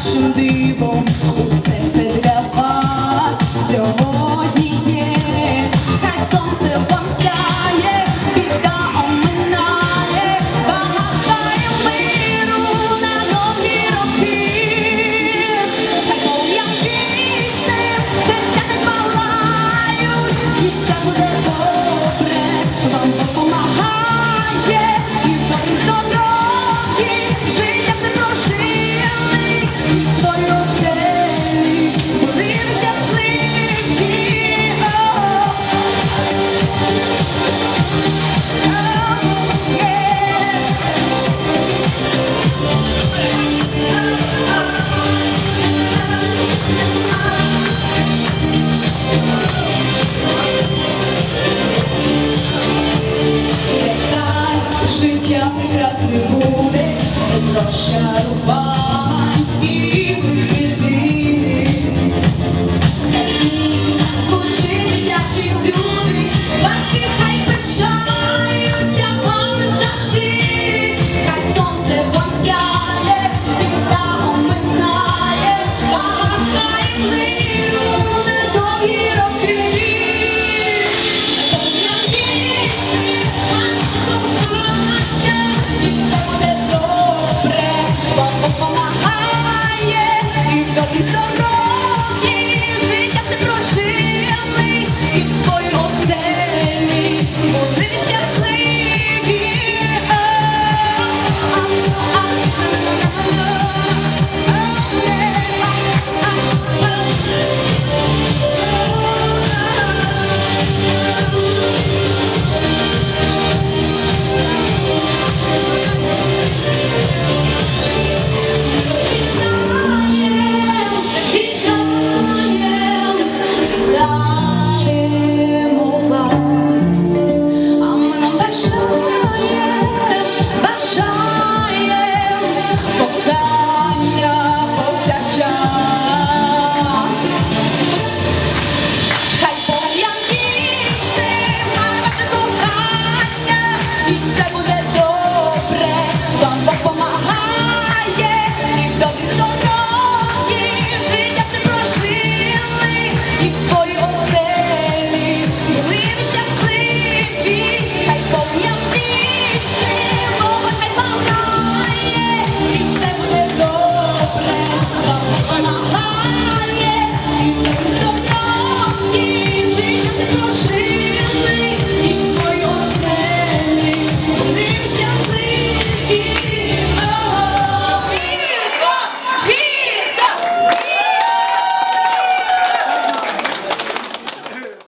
passion deep on. життя прекрасне буде без розчарувань.